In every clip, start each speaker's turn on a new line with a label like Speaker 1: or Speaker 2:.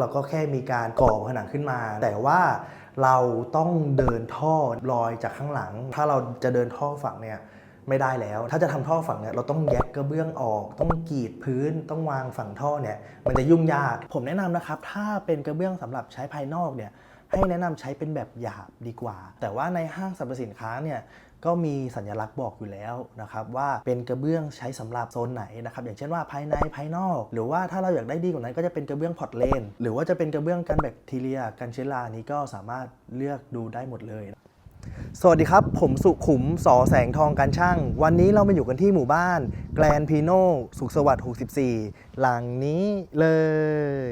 Speaker 1: เราก็แค่มีการก่อผนังขึ้นมา แต่ว่าเราต้องเดินท่อลอยจากข้างหลัง ถ้าเราจะเดินท่อฝั่งเนี่ยไม่ได้แล้ว ถ้าจะทำท่อฝั่งเนี่ยเราต้องแยกกระเบื้องออก ต้องกรีดพื้น ต้องวางฝั่งท่อเนี่ย มันจะยุ่งยาก ผมแนะนำนะครับ ถ้าเป็นกระเบื้องสำหรับใช้ภายนอกเนี่ย ให้แนะนำใช้เป็นแบบหยาบดีกว่า แต่ว่าในห้างสรรพสินค้าเนี่ย ก็มีสัญลักษณ์บอกอยู่แล้วนะครับว่าเป็นกระเบื้องใช้สำหรับโซนไหนนะครับอย่างเช่นว่าภายในภายนอก หรือว่าถ้าเราอยากได้ดีกว่านั้นก็จะเป็นกระเบื้องพอร์ตเลนหรือว่าจะเป็นกระเบื้องกันแบคทีเรียกันเชื้อรานี้ก็สามารถเลือกดูได้หมดเลย สวัสดีครับ ผมสุขุมสอแสงทองการช่าง วันนี้เรามาอยู่กันที่หมู่บ้าน แกลนพีโนสุขสวัสดิ์ 64 หลังนี้เลย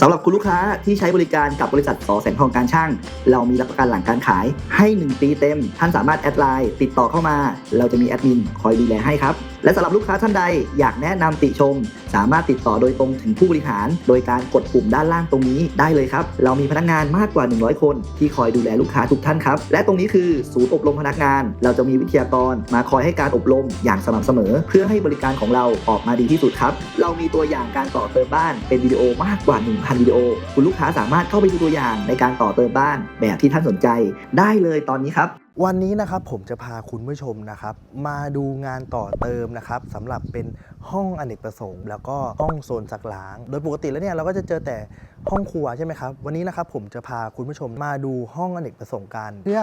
Speaker 2: สำหรับคุณลูกค้าที่ใช้บริการกับบริษัทสอแสงทองการช่าง เรามีรับประกันหลังการขายให้ 1 ปีเต็ม ท่านสามารถแอดไลน์ติดต่อเข้ามา เราจะมีแอดมินคอยดูแลให้ครับ และสำหรับลูกค้าท่านใดอยากแนะนำติชม สามารถติดต่อโดยตรงถึงผู้บริหาร โดยการกดปุ่มด้านล่างตรงนี้ได้เลยครับ เรามีพนักงานมากกว่า 100 คน ที่คอยดูแลลูกค้าทุกท่านครับ และตรงนี้คือศูนย์อบรมพนักงาน เราจะมีวิทยากรมาคอยให้การอบรมอย่างสม่ำเสมอ เพื่อให้บริการของเราออกมาดีที่สุดครับ เรามีตัวอย่างการต่อเติมบ้านเป็นวิดีโอมากกว่า 1,000 วิดีโอ คุณลูกค้าสามารถเข้าไปดูตัวอย่างในการต่อเติมบ้านแบบที่ท่านสนใจ ได้เลยตอนนี้ครับ
Speaker 1: วันนี้นะครับผมจะพาคุณผู้ชมนะครับ มาดูงานต่อเติมนะครับสำหรับเป็นห้องอเนกประสงค์ แล้วก็ห้องโซนซักล้าง โดยปกติแล้วเนี่ยเราก็จะเจอแต่ห้องครัวใช่ไหมครับวันนี้นะครับผมจะพาคุณผู้ชมมาดูห้องอเนกประสงค์กันเพื่อ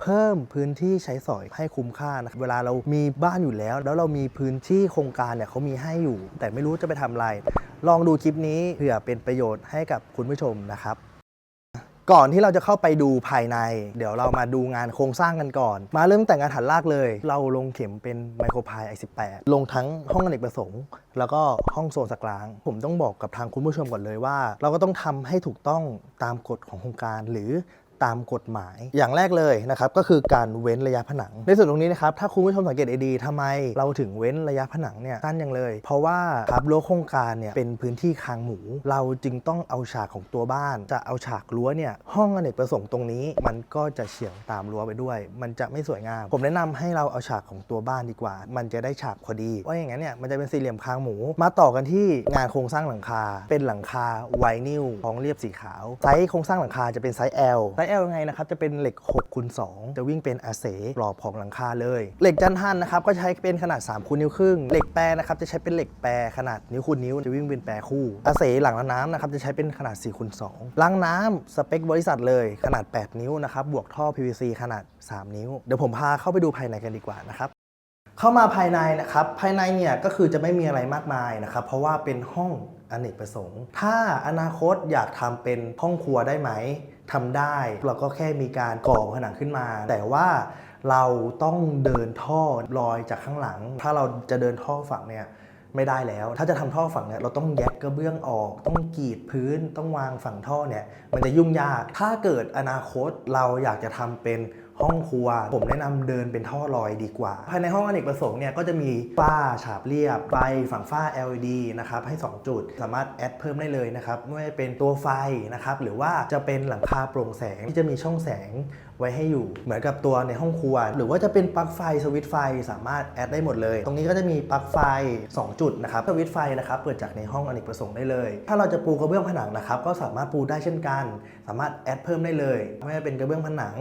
Speaker 1: เพิ่มพื้นที่ใช้สอยให้คุ้มค่านะเวลาเรามีบ้านอยู่แล้ว แล้วเรามีพื้นที่โครงการเนี่ยเขามีให้อยู่ แต่ไม่รู้จะไปทำอะไร ลองดูคลิปนี้เผื่อเป็นประโยชน์ให้กับคุณผู้ชมนะครับ ก่อนที่เราจะเข้าไปดูภายใน เดี๋ยวเรามาดูงานโครงสร้างกันก่อน มาเริ่มแต่งงานฐานรากเลย เราลงเข็มเป็นไมโครพาย i18 ลงทั้งห้องอเนกประสงค์ แล้วก็ห้องโซนสักล้าง ผมต้องบอกกับทางคุณผู้ชมก่อนเลยว่า เราก็ต้องทำให้ถูกต้องตามกฎของโครงการหรือ ตามกฎหมาย อย่างแรกเลยนะครับก็คือการเว้นระยะผนัง ในส่วนตรงนี้นะครับถ้าคุณผู้ชมสังเกตดีๆทำไมเราถึงเว้นระยะผนังเนี่ยสั้นยังเลย เพราะว่าครับรั้วโครงการเนี่ยเป็นพื้นที่คางหมู เราจึงต้องเอาฉากของตัวบ้าน จะเอาฉากรั้วเนี่ยห้องอเนกประสงค์ตรงนี้ มันก็จะเฉียงตามรั้วไปด้วย มันจะไม่สวยงาม ผมแนะนำให้เราเอาฉากของตัวบ้านดีกว่า มันจะได้ฉากพอดีว่าอย่างนั้นเนี่ยมันจะเป็นสี่เหลี่ยมคางหมู มาต่อกันที่งานโครงสร้างหลังคา เป็นหลังคาไวนิลท้องเรียบสีขาวไซส์โครงสร้างหลังคาจะเป็นไซส์ L ไซส์ L ยังไงนะครับจะเป็นเหล็ก6คูณ2จะวิ่งเป็นอาเสกรอบของหลังคาเลย เหล็กจันทันนะครับก็ใช้เป็นขนาด3คูณนิ้วครึ่งเหล็กแปรนะครับจะใช้เป็นเหล็กแปรขนาดนิ้วคูณนิ้วจะวิ่งเป็นแปรคู่อาเสหลังน้ำนะครับจะใช้เป็นขนาด4คูณ2ล้างน้ำสเปคบริษัทเลยขนาด 8 นิ้วนะครับบวกท่อ PVC ขนาด 3 นิ้ว เดี๋ยวผมพาเข้าไปดูภายในกันดีกว่านะครับเข้ามาภายในนะครับ ภายในเนี่ยก็คือจะไม่มีอะไรมากมายนะครับ เพราะว่าเป็นห้องอเนกประสงค์ ถ้าอนาคตอยากทำเป็นห้องครัวได้ไหม ทำได้ เราก็แค่มีการก่อผนังขึ้นมา แต่ว่าเราต้องเดินท่อลอยจากข้างหลัง ถ้าเราจะเดินท่อฝั่งเนี่ยไม่ได้แล้ว ถ้าจะทำท่อฝั่งเนี่ยเราต้องแยกกระเบื้องออก ต้องกรีดพื้น ต้องวางฝั่งท่อเนี่ย มันจะยุ่งยาก ถ้าเกิดอนาคตเราอยากจะทำเป็น ห้องครัว ผมแนะนำเดินเป็นท่อลอยดีกว่า ภายในห้องอเนกประสงค์เนี่ยก็จะมีฝ้าฉาบเรียบไฟฝั่งฝ้า LED นะครับให้ 2 จุด สามารถแอดเพิ่มได้เลยนะครับไม่ว่าจะเป็นตัวไฟนะครับหรือว่าจะเป็นหลังคาโปร่งแสงที่จะมีช่องแสงไว้ให้อยู่เหมือนกับตัวในห้องครัว หรือว่าจะเป็นปลั๊กไฟสวิตไฟสามารถแอดได้หมดเลย ตรงนี้ก็จะมีปลั๊กไฟ 2 จุดนะครับสวิตไฟนะครับเปิดจากในห้องอเนกประสงค์ได้เลย ถ้าเราจะปูกระเบื้องผนังนะครับก็สามารถปูได้เช่นกัน สามารถแอดเพิ่มได้เลยไม่ว่าจะเป็นกระเบื้องผนัง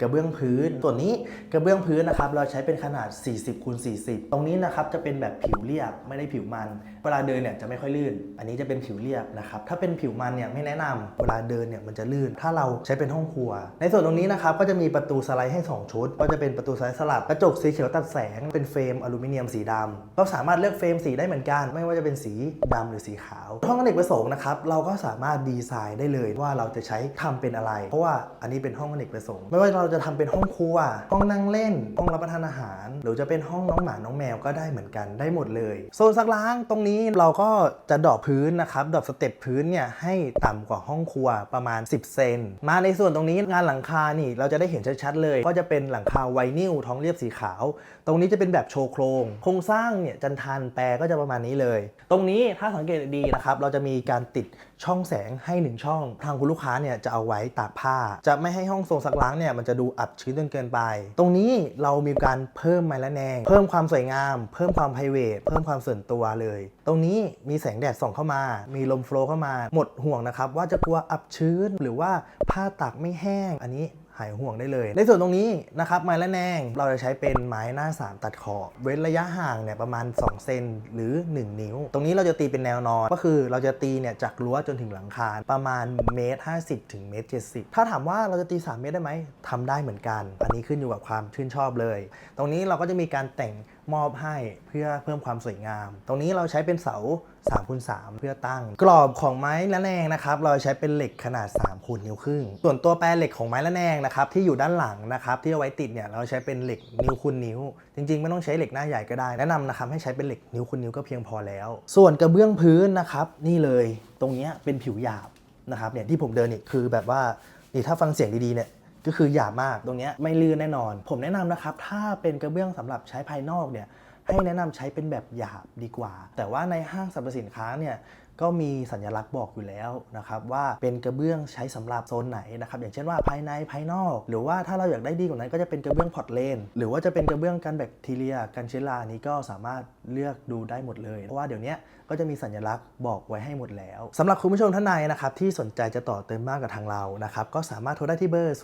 Speaker 1: กระเบื้องพื้น ส่วนนี้กระเบื้องพื้นนะครับเราใช้เป็นขนาด 40คูณ40 ตรงนี้นะครับจะเป็นแบบผิวเรียบไม่ได้ผิวมันเวลาเดินเนี่ยจะไม่ค่อยลื่น อันนี้จะเป็นผิวเรียบนะครับ ถ้าเป็นผิวมันเนี่ยไม่แนะนำเวลาเดินเนี่ยมันจะลื่น ถ้าเราใช้เป็นห้องครัว ในส่วนตรงนี้นะครับก็จะมีประตูสไลด์ให้ 2 ชุด ก็จะเป็นประตูสไลด์สลับ กระจกสีเขียวตัดแสง เป็นเฟรมอลูมิเนียมสีดำเราสามารถเลือกเฟรมสีได้เหมือนกัน ไม่ว่าจะเป็นสีดำหรือสีขาว ห้องอเนกประสงค์นะครับเราก็สามารถดีไซน์ได้เลยว่าเราจะใช้ทำเป็นอะไร เพราะว่าอันนี้เป็นห้องอเนกประสงค์ ไม่ว่าเราจะทำเป็นห้องครัว ห้องนั่งเล่น ห้องรับประทานอาหาร หรือจะเป็นห้องน้องหมาน้องแมวก็ได้เหมือนกันได้หมดเลย โซนซักล้างตรงนี้เราก็จะดอกพื้นนะครับดอกสเต็ปพื้นเนี่ยให้ต่ำกว่าห้องครัวประมาณ 10 เซน มาในส่วนตรงนี้งานหลังคานี่เราจะได้เห็นชัดๆเลย ก็จะเป็นหลังคาไวนิลท้องเรียบสีขาว ตรงนี้จะเป็นแบบโชว์โครงโครงสร้างเนี่ยจันทานแปรก็จะประมาณนี้เลย ตรงนี้ถ้าสังเกตดีนะครับเราจะมีการติดช่องแสงให้หนึ่งช่อง ทางคุณลูกค้าเนี่ยจะเอาไว้ตากผ้า จะไม่ให้ห้องทรงซักล้างเนี่ยมันจะดูอับชื้นจนเกินไป ตรงนี้เรามีการเพิ่มไม้ละแนง เพิ่มความสวยงาม เพิ่มความไพรเวทเพิ่มความส่วนตัวเลยตรงนี้มีแสงแดดส่องเข้ามา มีลมโฟล์เข้ามา หมดห่วงนะครับว่าจะกลัวอับชื้นหรือว่าผ้าตากไม่แห้ง อันนี้หายห่วงได้เลย ในส่วนตรงนี้นะครับไม้ละแนงเราจะใช้เป็นไม้หน้า 3 ตัดขอบเว้นระยะห่างเนี่ยประมาณ 2 เซนหรือ 1 นิ้ว ตรงนี้เราจะตีเป็นแนวนอนก็คือเราจะตีเนี่ยจากรั้วจนถึงหลังคาประมาณเมตร50ถึงเมตร70ถ้าถามว่าเราจะตี 3 เมตรได้ไหมทำได้เหมือนกัน อันนี้ขึ้นอยู่กับความชื่นชอบเลย ตรงนี้เราก็จะมีการแต่ง มอบให้เพื่อเพิ่มความสวยงาม ตรงนี้เราใช้เป็นเสา3คูณ3เพื่อตั้ง กรอบของไม้ละแนงนะครับ เราใช้เป็นเหล็กขนาด3คูณนิ้วครึ่ง ส่วนตัวแปรเหล็กของไม้ละแนงนะครับที่อยู่ด้านหลังนะครับที่เอาไว้ติดเนี่ยเราใช้เป็นเหล็กนิ้วคูณนิ้ว จริงๆ ไม่ต้องใช้เหล็กหน้าใหญ่ก็ได้ แนะนำนะครับให้ใช้เป็นเหล็กนิ้วคูณนิ้วก็เพียงพอแล้ว ส่วนกระเบื้องพื้นนะครับนี่เลยตรงนี้เป็นผิวหยาบนะครับเนี่ยที่ผมเดินนี่คือแบบว่านี่ถ้าฟังเสียงดีๆเนี่ย ก็คือหยาบมากตรงนี้ไม่ลื่นแน่นอน ผมแนะนำนะครับถ้าเป็นกระเบื้องสำหรับใช้ภายนอกเนี่ย ให้แนะนำใช้เป็นแบบหยาบดีกว่า แต่ว่าในห้างสรรพสินค้าเนี่ยก็มีสัญลักษณ์บอกอยู่แล้วนะครับว่าเป็นกระเบื้องใช้สำหรับโซนไหนนะครับอย่างเช่นว่าภายในภายนอก หรือว่าถ้าเราอยากได้ดีกว่านั้นก็จะเป็นกระเบื้องพอร์ตเลนหรือว่าจะเป็นกระเบื้องกันแบคทีเรียกันเชื้อรานี้ก็สามารถเลือกดูได้หมดเลย เพราะว่าเดี๋ยวนี้ก็จะมีสัญลักษณ์บอกไว้ให้หมดแล้วสำหรับคุณผู้ชมท่านใดนะครับที่สนใจจะต่อเติมมากกับทางเรานะครับก็สามารถโทรได้ที่เบอร์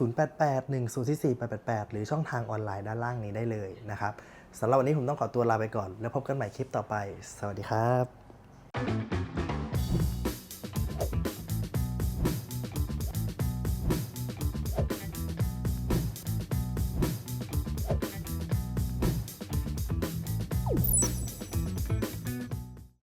Speaker 1: 0881044888 หรือช่องทางออนไลน์ด้านล่างนี้ได้เลยนะครับ สำหรับวันนี้ผมต้องขอตัวลาไปก่อน แล้วพบกันใหม่คลิปต่อไป สวัสดีครับ